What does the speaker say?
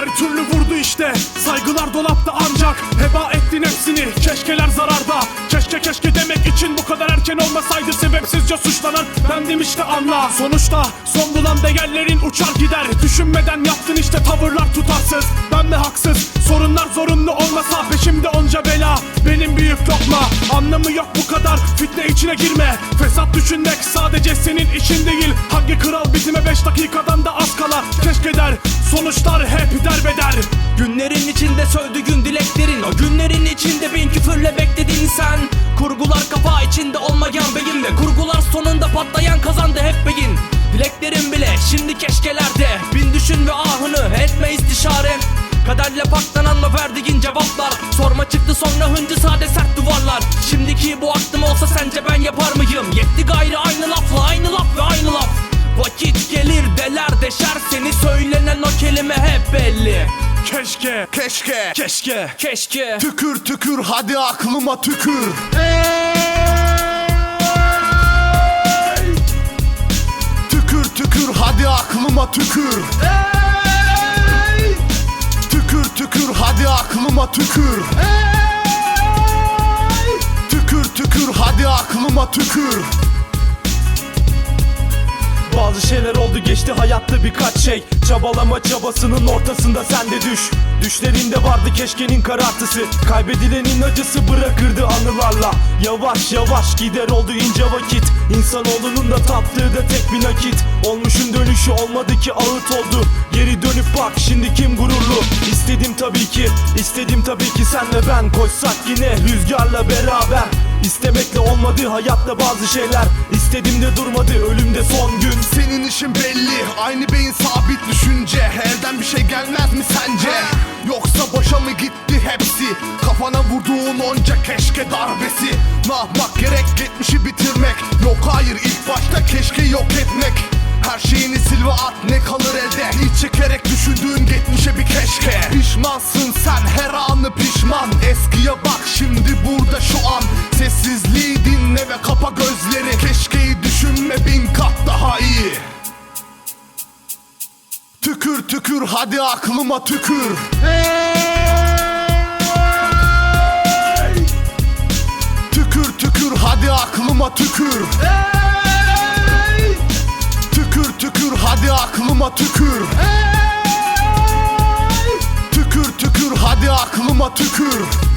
Her türlü vurdu işte. Saygılar dolapta ancak Heba ettin hepsini. Keşkeler zararda. Keşke keşke demek için bu kadar erken olmasaydı Sebepsizce suçlanan bendim işte anla Sonuçta son bulan değerlerin uçar gider. Düşünmeden yaptın işte tavırlar tutarsız benim büyük lokma Anlamı yok bu kadar. Fitne içine girme. Fesat düşünmek sadece senin için değil. Hangi kral bitime 5 dakikadan da az kala Keşke sonuçlar hep derbeder. Günlerin içinde sövdüğün dileklerin. O günlerin içinde bin küfürle beklediğin sen. Kurgular kafa içinde olmayan beyin Ve kurgular sonunda patlayan kazandı hep beyin. Dileklerin bile şimdi keşkelerde. Bin düşün ve ahını etme istişare. Kaderle paklananla verdiğin cevaplar Sorma çıktı sonra hıncı sade sert duvarlar. Şimdiki bu aklım olsa sence ben yapar mıyım? Yetti gayrı aynı lafla aynı laf ve aynı laf. Vakit gelir deler deşer seni Söylenen o kelime hep belli. Keşke Keşke. Keşke. Keşke. Tükür tükür hadi aklıma tükür. Tükür tükür hadi aklıma tükür. Tükür tükür hadi aklıma tükür. Tükür tükür hadi aklıma tükür. Bazı şeyler oldu geçti hayatta birkaç şey. Çabalama çabasının ortasında sen de düş. Düşlerinde vardı keşkenin karartısı. Kaybedilenin acısı bırakırdı anılarla. Yavaş yavaş gider oldu ince vakit. İnsanoğlunun da taptığı da tek bir nakit. Olmuşun dönüşü olmadı ki ağıt oldu. Geri dönüp bak şimdi kim gururlu İstedim tabii ki istedim tabii ki senle ben Koşsak yine rüzgarla beraber. İstemekle olmadı hayatta bazı şeyler İstedim de durmadı ölümde son gün. Senin işin belli Aynı beyin sabit düşünce. Elden bir şey gelmez mi sence? Yoksa boşa mı gitti hepsi? Kafana vurduğun onca keşke darbesi. Ne yapmak gerek geçmişi bitirmek? Yok hayır ilk başta keşke yok etmek. Her şeyini sil ve at ne kalır İç çekerek düşündüğün geçmişe bir keşke. Pişmansın sen her anı pişman. Eskiye bak şimdi burada şu an. Sessizliği dinle ve kapa gözleri. Keşkeyi düşünme bin kat daha iyi. Tükür tükür hadi aklıma tükür. Tükür tükür hadi aklıma tükür. Tükür aklıma tükür. Tükür tükür hadi aklıma tükür